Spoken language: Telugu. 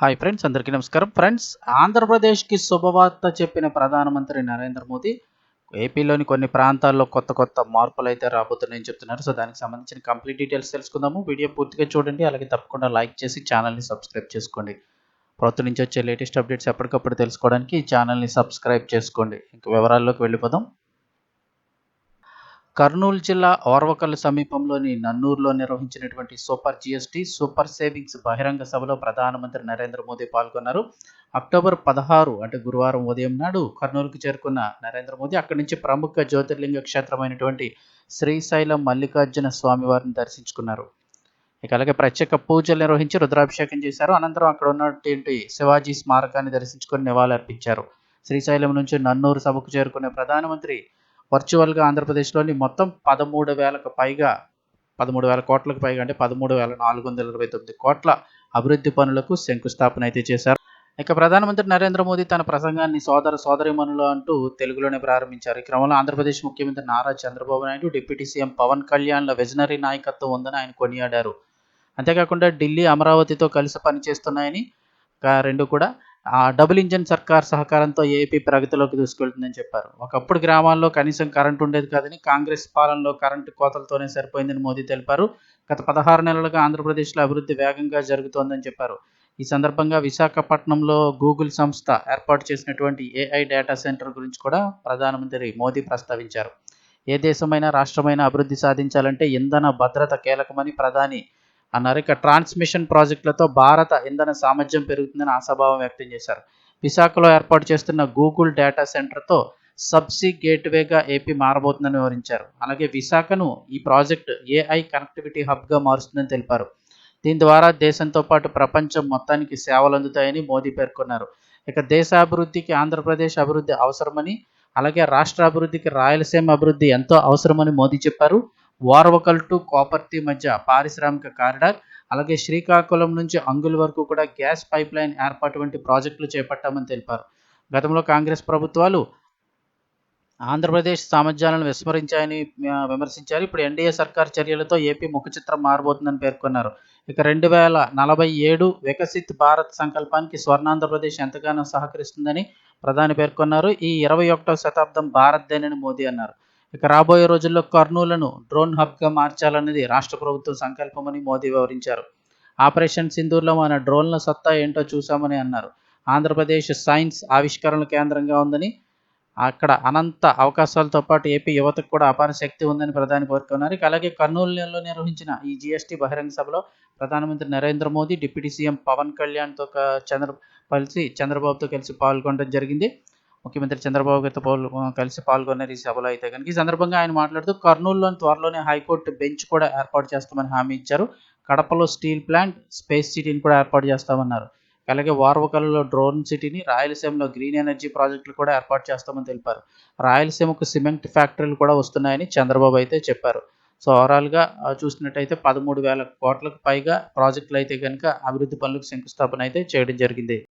హాయ్ ఫ్రెండ్స్ అందరికీ నమస్కారం. ఫ్రెండ్స్ ఆంధ్రప్రదేశ్కి శుభవార్త చెప్పిన ప్రధానమంత్రి నరేంద్ర మోదీ. ఏపీలోని కొన్ని ప్రాంతాల్లో కొత్త కొత్త మార్పులు అయితే రాబోతున్నాయని చెప్తున్నారు. సో దానికి సంబంధించిన కంప్లీట్ డీటెయిల్స్ తెలుసుకుందాము. వీడియో పూర్తిగా చూడండి. అలాగే తప్పకుండా లైక్ చేసి ఛానల్ని సబ్స్క్రైబ్ చేసుకోండి. ప్రభుత్వం నుంచి వచ్చే లేటెస్ట్ అప్డేట్స్ ఎప్పటికప్పుడు తెలుసుకోవడానికి ఈ ఛానల్ని సబ్స్క్రైబ్ చేసుకోండి. ఇంక వివరాల్లోకి వెళ్ళిపోదాం. కర్నూలు జిల్లా ఓర్వకల్ సమీపంలోని నన్నూరులో నిర్వహించినటువంటి సూపర్ జిఎస్టీ సూపర్ సేవింగ్స్ బహిరంగ సభలో ప్రధానమంత్రి నరేంద్ర మోదీ పాల్గొన్నారు. అక్టోబర్ పదహారు అంటే గురువారం ఉదయం నాడు కర్నూలుకు చేరుకున్న నరేంద్ర మోదీ అక్కడి నుంచి ప్రముఖ జ్యోతిర్లింగ క్షేత్రమైనటువంటి శ్రీశైలం మల్లికార్జున స్వామివారిని దర్శించుకున్నారు. ఇక అలాగే ప్రత్యేక పూజలు నిర్వహించి రుద్రాభిషేకం చేశారు. అనంతరం అక్కడ ఉన్నటువంటి శివాజీ స్మారకాన్ని దర్శించుకొని నివాళులర్పించారు. శ్రీశైలం నుంచి నన్నూరు సభకు చేరుకునే ప్రధానమంత్రి వర్చువల్గా ఆంధ్రప్రదేశ్లోని మొత్తం పదమూడు వేలకు పైగా పదమూడు వేల కోట్లకు పైగా అంటే పదమూడు వేల నాలుగు వందల ఇరవై తొమ్మిది కోట్ల అభివృద్ధి పనులకు శంకుస్థాపన అయితే చేశారు. ఇక ప్రధానమంత్రి నరేంద్ర మోదీ తన ప్రసంగాన్ని సోదర సోదరిమనులు అంటూ తెలుగులోనే ప్రారంభించారు. ఈ క్రమంలో ఆంధ్రప్రదేశ్ ముఖ్యమంత్రి నారా చంద్రబాబు నాయుడు డిప్యూటీ సీఎం పవన్ కళ్యాణ్ల విజనరీ నాయకత్వం ఉందని ఆయన కొనియాడారు. అంతేకాకుండా ఢిల్లీ అమరావతితో కలిసి పనిచేస్తున్నాయని రెండు కూడా డబుల్ ఇంజన్ సర్కార్ సహకారంతో ఏపీ ప్రగతిలోకి దూసుకెళ్తుందని చెప్పారు. ఒకప్పుడు గ్రామాల్లో కనీసం కరెంటు ఉండేది కాదని కాంగ్రెస్ పాలనలో కరెంటు కోతలతోనే సరిపోయిందని మోదీ తెలిపారు. గత పదహారు నెలలుగా ఆంధ్రప్రదేశ్లో అభివృద్ధి వేగంగా జరుగుతోందని చెప్పారు. ఈ సందర్భంగా విశాఖపట్నంలో గూగుల్ సంస్థ ఏర్పాటు చేసినటువంటి ఏఐ డేటా సెంటర్ గురించి కూడా ప్రధానమంత్రి మోదీ ప్రస్తావించారు. ఏ దేశమైనా రాష్ట్రమైనా అభివృద్ధి సాధించాలంటే ఇంధన భద్రత కీలకమని ప్రధాని అన్నారు. ఇక ట్రాన్స్మిషన్ ప్రాజెక్టులతో భారత ఇంధన సామర్థ్యం పెరుగుతుందని ఆశాభావం వ్యక్తం చేశారు. విశాఖలో ఏర్పాటు చేస్తున్న గూగుల్ డేటా సెంటర్తో సబ్సీ గేట్వేగా ఏపీ మారబోతుందని వివరించారు. అలాగే విశాఖను ఈ ప్రాజెక్ట్ ఏఐ కనెక్టివిటీ హబ్గా మారుస్తుందని తెలిపారు. దీని ద్వారా దేశంతో పాటు ప్రపంచం మొత్తానికి సేవలు అందుతాయని మోదీ పేర్కొన్నారు. ఇక దేశాభివృద్ధికి ఆంధ్రప్రదేశ్ అభివృద్ధి అవసరమని అలాగే రాష్ట్ర అభివృద్ధికి రాయలసీమ అభివృద్ధి ఎంతో అవసరమని మోదీ చెప్పారు. వార్వకల్ టు కోపర్తి మధ్య పారిశ్రామిక కారిడార్ అలాగే శ్రీకాకుళం నుంచి అంగుల్ వరకు కూడా గ్యాస్ పైప్ లైన్ ఏర్పాటు వంటి ప్రాజెక్టులు చేపట్టామని తెలిపారు. గతంలో కాంగ్రెస్ ప్రభుత్వాలు ఆంధ్రప్రదేశ్ సామర్థ్యాలను విస్మరించాయని విమర్శించారు. ఇప్పుడు ఎన్డీఏ సర్కార్ చర్యలతో ఏపీ ముఖ చిత్రం మారబోతుందని పేర్కొన్నారు. ఇక రెండు వేల నలభై ఏడు వికసిత్ భారత్ సంకల్పానికి స్వర్ణాంధ్రప్రదేశ్ ఎంతగానో సహకరిస్తుందని ప్రధాని పేర్కొన్నారు. ఈ ఇరవై ఒకటవ శతాబ్దం భారత్దేనని మోదీ అన్నారు. ఇక రాబోయే రోజుల్లో కర్నూలను డ్రోన్ హబ్గా మార్చాలన్నది రాష్ట్ర ప్రభుత్వం సంకల్పమని మోదీ వివరించారు. ఆపరేషన్ సింధూర్లో మన డ్రోన్ల సత్తా ఏంటో చూశామని అన్నారు. ఆంధ్రప్రదేశ్ సైన్స్ ఆవిష్కరణల కేంద్రంగా ఉందని అక్కడ అనంత అవకాశాలతో పాటు ఏపీ యువతకు కూడా అపార శక్తి ఉందని ప్రధాని పేర్కొన్నారు. ఇక అలాగే కర్నూలులో నిర్వహించిన ఈ జీఎస్టీ బహిరంగ సభలో ప్రధానమంత్రి నరేంద్ర మోదీ డిప్యూటీ సీఎం పవన్ కళ్యాణ్తో చంద్ర కలిసి చంద్రబాబుతో కలిసి పాల్గొనడం జరిగింది. ముఖ్యమంత్రి చంద్రబాబు గారితో పాలు కలిసి పాల్గొన్నారు ఈ సభలో అయితే కనుక ఈ సందర్భంగా ఆయన మాట్లాడుతూ కర్నూలులోని త్వరలోనే హైకోర్టు బెంచ్ కూడా ఏర్పాటు చేస్తామని హామీ ఇచ్చారు. కడపలో స్టీల్ ప్లాంట్ స్పేస్ సిటీని కూడా ఏర్పాటు చేస్తామన్నారు. అలాగే వార్వకల్లో డ్రోన్ సిటీని రాయలసీమలో గ్రీన్ ఎనర్జీ ప్రాజెక్టులు కూడా ఏర్పాటు చేస్తామని తెలిపారు. రాయలసీమకు సిమెంట్ ఫ్యాక్టరీలు కూడా వస్తున్నాయని చంద్రబాబు అయితే చెప్పారు. సో ఓవరాల్గా చూసినట్టయితే పదమూడు వేల కోట్లకు పైగా ప్రాజెక్టులు అయితే కనుక అభివృద్ధి పనులకు శంకుస్థాపన అయితే చేయడం జరిగింది.